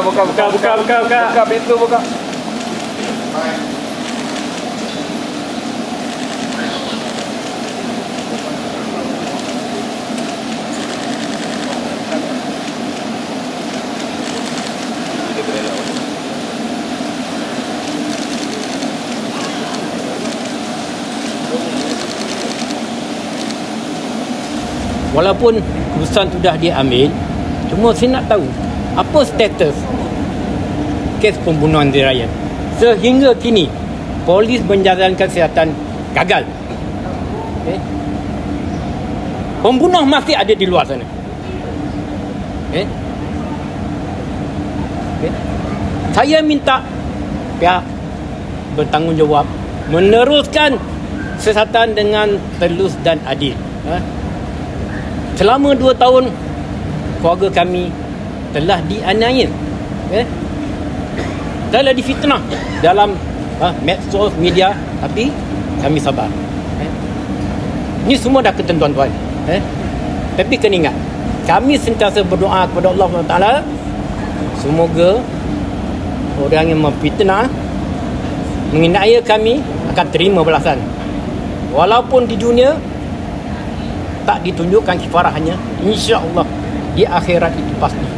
buka, buka, Buka, buka, buka, buka. Buka pintu, buka. Walaupun keputusan sudah diambil Cuma saya nak tahu Apa status Kes pembunuhan Zirayan Sehingga kini Polis menjalankan kesihatan gagal okay. Pembunuh masih ada di luar sana okay. Okay. Saya minta Pihak Bertanggungjawab Meneruskan Kesihatan dengan Telus dan adil ha? selama dua tahun keluarga kami telah dianiaya eh? telah difitnah dalam uh, medsos media tapi kami sabar eh? ni semua dah ketentuan Tuhan eh? tapi kena ingat kami sentiasa berdoa kepada Allah SWT semoga orang yang memfitnah menginaya kami akan terima balasan walaupun di dunia tak ditunjukkan kifarahnya insya-Allah di akhirat itu pasti